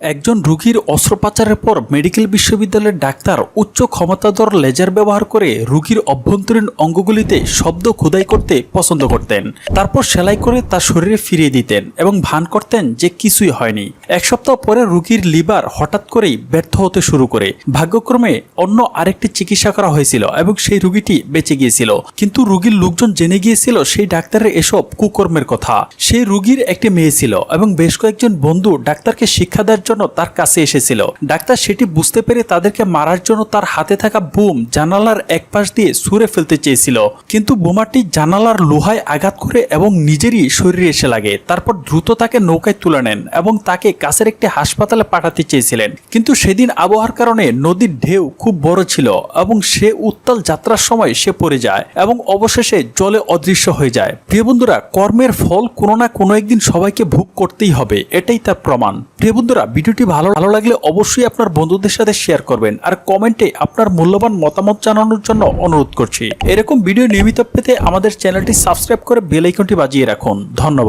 একজন রুগীর অস্ত্রোপচারের পর মেডিকেল বিশ্ববিদ্যালয়ের ডাক্তার উচ্চ ক্ষমতাধর লেজার ব্যবহার করে রুগীর অভ্যন্তরীণ অঙ্গগুলিতে শব্দ খোদাই করতে পছন্দ করতেন। তারপর সেলাই করে তার শরীরে ফিরিয়ে দিতেন এবং ভান করতেন যে কিছুই হয়নি। এক সপ্তাহ পরে রুগীর লিভার হঠাৎ করেই ব্যর্থ হতে শুরু করে। ভাগ্যক্রমে অন্য আরেকটি চিকিৎসা করা হয়েছিল এবং সেই রুগীটি বেঁচে গিয়েছিল। কিন্তু রুগীর লোকজন জেনে গিয়েছিল সেই ডাক্তারের এসব কুকর্মের কথা। সেই রুগীর একটি মেয়ে ছিল এবং বেশ কয়েকজন বন্ধু ডাক্তারকে শিক্ষা দেওয়ার জন্য তার কাছে এসেছিল। ডাক্তার সেটি বুঝতে পেরে তাদেরকে মারার জন্য তার হাতে থাকা বুম জানালার এক পাশ দিয়ে ছুঁড়ে ফেলতে চেয়েছিল। কিন্তু বোমাটি জানালার লোহায় আঘাত করে এবং নিজেরই শরীরে এসে লাগে। তারপর দ্রুত তাকে নৌকায় তুলে নেন এবং তাকে কাছের একটি হাসপাতালে পাঠাতে চেয়েছিলেন। কিন্তু সেদিন আবহাওয়ার কারণে নদীর ঢেউ খুব বড় ছিল এবং সে উত্তাল যাত্রার সময় সে পড়ে যায় এবং অবশেষে জলে অদৃশ্য হয়ে যায়। প্রিয় বন্ধুরা, কর্মের ফল কোনো না কোনো একদিন সবাইকে ভোগ করতেই হবে। এটাই তার প্রমাণ। প্রিয় বন্ধুরা ভিডিওটি ভালো ভালো লাগলে অবশ্যই আপনার বন্ধুদের সাথে শেয়ার করবেন আর কমেন্টে আপনার মূল্যবান মতামত জানানোর জন্য অনুরোধ করছি। এরকম ভিডিও নিয়মিত পেতে আমাদের চ্যানেলটি সাবস্ক্রাইব করে বেল আইকনটি বাজিয়ে রাখুন। ধন্যবাদ।